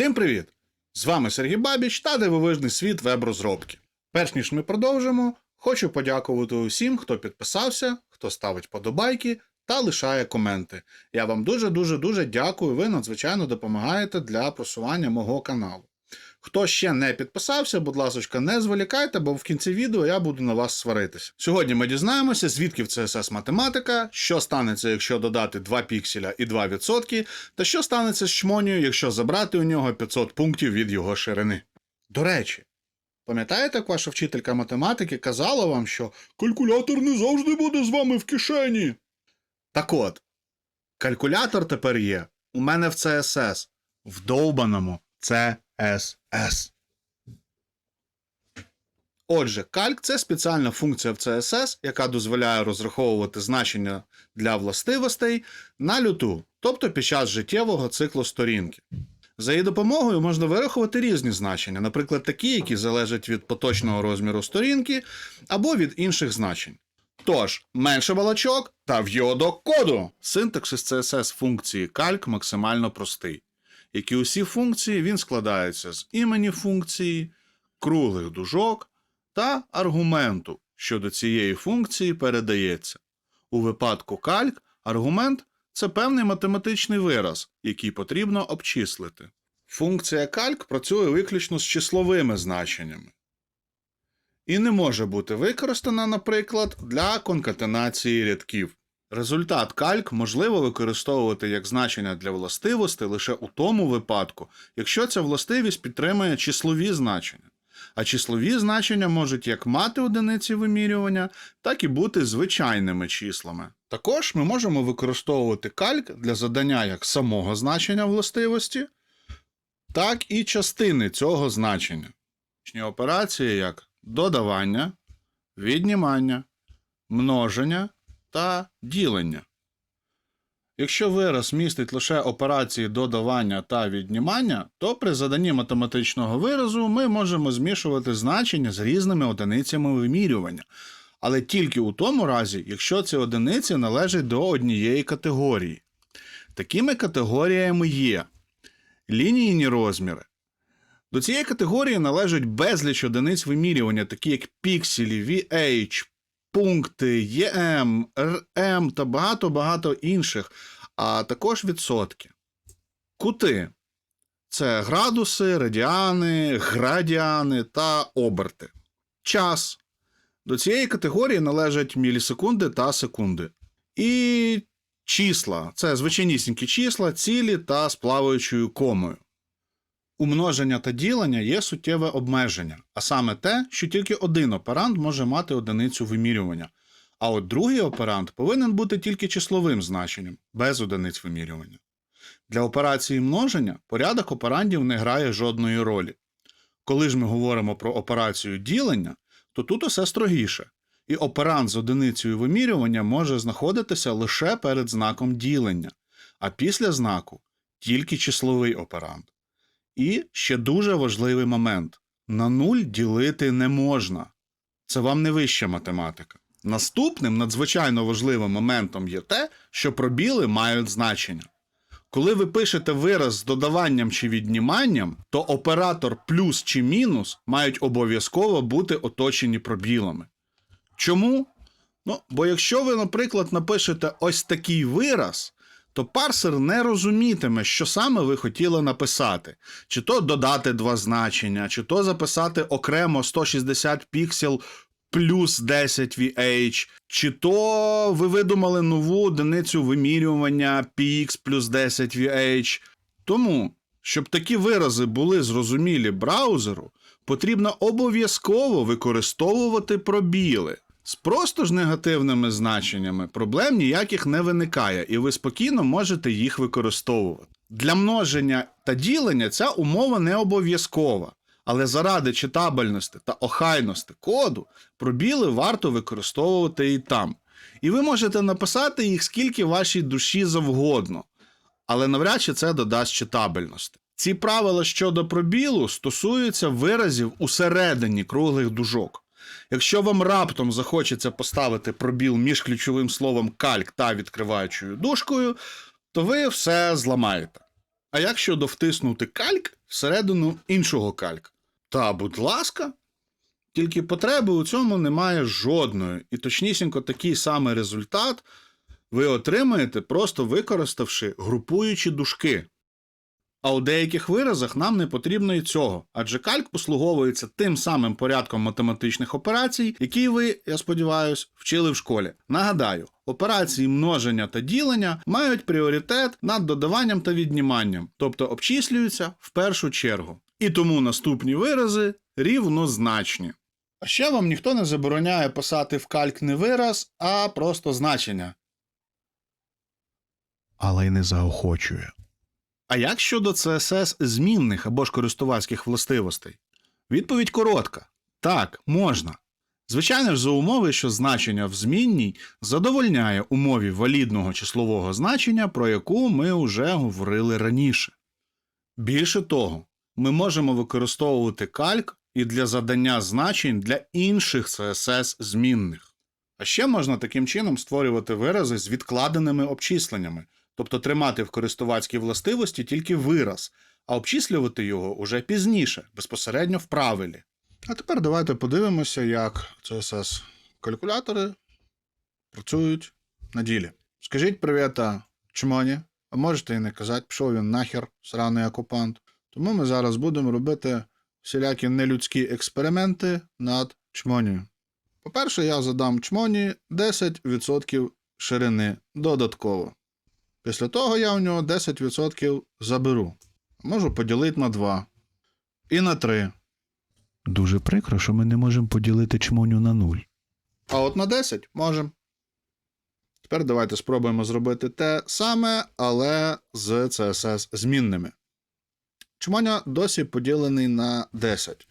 Всім привіт! З вами Сергій Бабіч та дивовижний світ веб-розробки. Перш ніж ми продовжимо, хочу подякувати усім, хто підписався, хто ставить подобайки та лишає коменти. Я вам дуже дуже дуже дякую. Ви надзвичайно допомагаєте для просування мого каналу. Хто ще не підписався, будь ласка, не зволікайте, бо в кінці відео я буду на вас сваритися. Сьогодні ми дізнаємося, звідки в CSS математика, що станеться, якщо додати 2 пікселя і 2%, та що станеться з чмонію, якщо забрати у нього 500 пунктів від його ширини. До речі, пам'ятаєте, як ваша вчителька математики казала вам, що калькулятор не завжди буде з вами в кишені? Так от, калькулятор тепер є у мене в CSS, в довбаному CSS. Отже, кальк це спеціальна функція в CSS, яка дозволяє розраховувати значення для властивостей на люту, тобто під час життєвого циклу сторінки. За її допомогою можна вирахувати різні значення, наприклад, такі, які залежать від поточного розміру сторінки або від інших значень. Тож, менше балачок та в'йодо коду. Синтаксис CSS функції кальк максимально простий. Як і усі функції, він складається з імені функції, круглих дужок та аргументу, що до цієї функції передається. У випадку кальк аргумент це певний математичний вираз, який потрібно обчислити. Функція кальк працює виключно з числовими значеннями і не може бути використана, наприклад, для конкатенації рядків. Результат кальк можливо використовувати як значення для властивостей лише у тому випадку, якщо ця властивість підтримує числові значення. А числові значення можуть як мати одиниці вимірювання, так і бути звичайними числами. Також ми можемо використовувати кальк для задання як самого значення властивості, так і частини цього значення. Операції як додавання, віднімання, множення та ділення. Якщо вираз містить лише операції додавання та віднімання, то при заданні математичного виразу ми можемо змішувати значення з різними одиницями вимірювання, але тільки у тому разі, якщо ці одиниці належать до однієї категорії. Такими категоріями є лінійні розміри. До цієї категорії належать безліч одиниць вимірювання, такі як пікселі, VH, пункти, EM, RM та багато-багато інших, а також відсотки. Кути це градуси, радіани, градіани та оберти. Час. До цієї категорії належать мілісекунди та секунди. І числа це звичайнісінькі числа, цілі та з плаваючою комою. У множення та ділення є суттєве обмеження, а саме те, що тільки один оперант може мати одиницю вимірювання, а от другий оперант повинен бути тільки числовим значенням, без одиниць вимірювання. Для операції множення порядок операндів не грає жодної ролі. Коли ж ми говоримо про операцію ділення, то тут усе строгіше, і оперант з одиницею вимірювання може знаходитися лише перед знаком ділення, а після знаку тільки числовий оперант. І ще дуже важливий момент: на нуль ділити не можна. Це вам не вища математика. Наступним надзвичайно важливим моментом є те, що пробіли мають значення. Коли ви пишете вираз з додаванням чи відніманням, то оператор плюс чи мінус мають обов'язково бути оточені пробілами. Чому? Ну, бо якщо ви, наприклад, напишете ось такий вираз, то парсер не розумітиме, що саме ви хотіли написати, чи то додати два значення, чи то записати окремо 160 піксел плюс 10 VH, чи то ви видумали нову одиницю вимірювання px плюс 10 VH. Тому, щоб такі вирази були зрозумілі браузеру, потрібно обов'язково використовувати пробіли. З просто ж негативними значеннями проблем ніяких не виникає, і ви спокійно можете їх використовувати. Для множення та ділення ця умова не обов'язкова, але заради читабельності та охайності коду пробіли варто використовувати і там. І ви можете написати їх скільки вашій душі завгодно, але навряд чи це додасть читабельності. Ці правила щодо пробілу стосуються виразів усередині круглих дужок. Якщо вам раптом захочеться поставити пробіл між ключовим словом кальк та відкриваючою дужкою, то ви все зламаєте. А як щодо втиснути кальк всередину іншого кальк? Та, будь ласка. Тільки потреби у цьому немає жодної, і точнісінько такий самий результат ви отримаєте, просто використавши групуючі дужки. А у деяких виразах нам не потрібно і цього, адже кальк послуговується тим самим порядком математичних операцій, які ви, я сподіваюся, вчили в школі. Нагадаю, операції множення та ділення мають пріоритет над додаванням та відніманням, тобто обчислюються в першу чергу. І тому наступні вирази рівнозначні. А ще вам ніхто не забороняє писати в кальк не вираз, а просто значення. але й не заохочує. А як щодо CSS змінних або ж користувацьких властивостей? Відповідь коротка: так, можна. Звичайно ж, за умови, що значення в змінній задовольняє умові валідного числового значення, про яку ми вже говорили раніше. Більше того, ми можемо використовувати кальк і для задання значень для інших CSS змінних. А ще можна таким чином створювати вирази з відкладеними обчисленнями, тобто тримати в користувацькій властивості тільки вираз, а обчислювати його уже пізніше, безпосередньо в правилі. А тепер давайте подивимося, як CSS калькулятори працюють на ділі. Скажіть привіта чмоні, а можете і не казати, пішов він нахер, сраний окупант. Тому ми зараз будемо робити всілякі нелюдські експерименти над чмонію. По-перше, я задам чмоні 10% ширини додатково. Після того я у нього 10% заберу. Можу поділити на 2 і на 3. Дуже прикро, що ми не можемо поділити чмоню на нуль. А от на 10 можемо. Тепер давайте спробуємо зробити те саме, але з CSS змінними. Чмоня досі поділений на 10.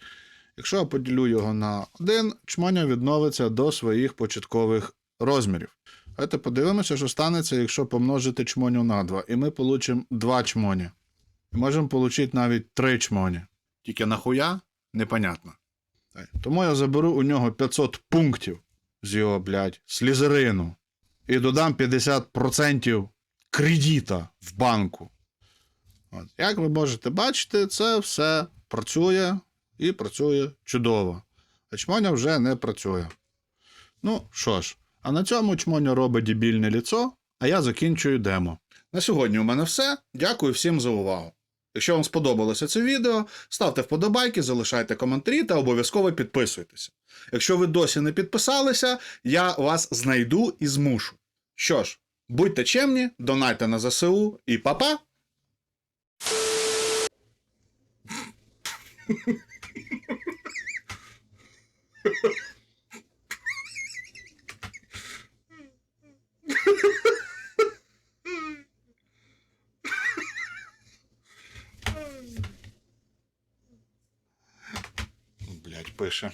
Якщо я поділю його на 1, чмоня відновиться до своїх початкових розмірів. Давайте подивимося, що станеться, якщо помножити чмоню на 2. І ми получимо 2 чмоні. І можемо отримати навіть 3 чмоні. Тільки нахуя? Непонятно. Тому я заберу у нього 500 пунктів з його, блядь, слізерину. І додам 50% кредита в банку. От. Як ви можете бачити, це все працює і працює чудово. А чмоня вже не працює. Ну що ж, а на цьому чмоня робить дебільне ліцо, а я закінчую демо. На сьогодні у мене все. Дякую всім за увагу. Якщо вам сподобалося це відео, ставте вподобайки, залишайте коментарі та обов'язково підписуйтеся. Якщо ви досі не підписалися, я вас знайду і змушу. Що ж, будьте чемні, донайте на ЗСУ і па-па! Пише.